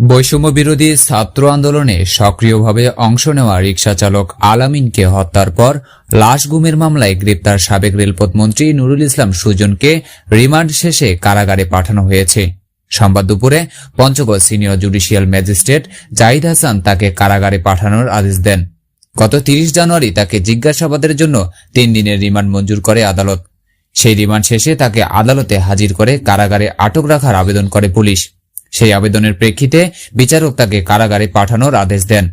বৈষম্য বিরোধী ছাত্র আন্দোলনে সক্রিয়ভাবে অংশ নেওয়া রিকশা চালক আলামিনকে হত্যার পর লাশ গুমের মামলায় গ্রেপ্তার সাবেক রেলপথ মন্ত্রী নুরুল ইসলাম সুজনকে রিমান্ড শেষে কারাগারে পাঠানো হয়েছে। সোমবার দুপুরে Panchagarh senior judicial magistrate Zahid Hasan তাকে কারাগারে পাঠানোর আদেশ দেন। গত তিরিশ জানুয়ারি তাকে জিজ্ঞাসাবাদের জন্য তিন দিনের রিমান্ড মঞ্জুর করে আদালত। সেই রিমান্ড শেষে তাকে আদালতে হাজির করে কারাগারে আটক রাখার আবেদন করে পুলিশ। সেই আবেদনের প্রেক্ষিতে বিচারক তাকে কারাগারে পাঠানোর আদেশ দেন।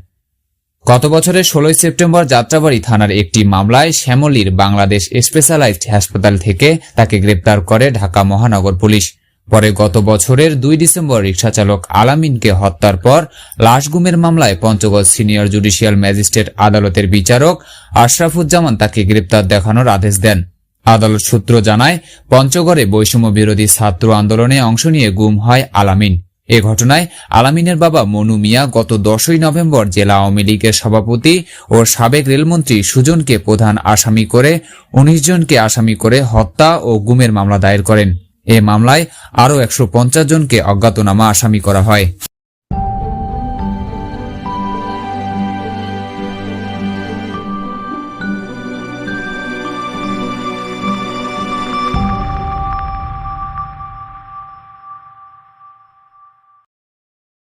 গত বছরের ষোলোই সেপ্টেম্বর যাত্রাবাড়ি থানার একটি মামলায় শ্যামলীর বাংলাদেশ স্পেশালাইজড হাসপাতাল থেকে তাকে গ্রেপ্তার করে ঢাকা মহানগর পুলিশ। পরে গত বছরের দুই ডিসেম্বর রিকশাচালক আলামিনকে হত্যার পর লাশ গুমের মামলায় পঞ্চগড় সিনিয়র জুডিশিয়াল ম্যাজিস্ট্রেট আদালতের বিচারক আশরাফুজ্জামান তাকে গ্রেপ্তার দেখানোর আদেশ দেন। আদালত সূত্র জানায়, পঞ্চগড়ে বৈষম্য বিরোধী ছাত্র আন্দোলনে অংশ নিয়ে গুম হয় আলামিন। এ ঘটনায় আলামিনের বাবা মনু মিয়া গত দশই নভেম্বর জেলা আওয়ামী লীগের সভাপতি ও সাবেক রেলমন্ত্রী সুজনকে প্রধান আসামি করে উনিশ জনকে আসামি করে হত্যা ও গুমের মামলা দায়ের করেন। এ মামলায় আরও একশো পঞ্চাশ জনকে অজ্ঞাতনামা আসামি করা হয়।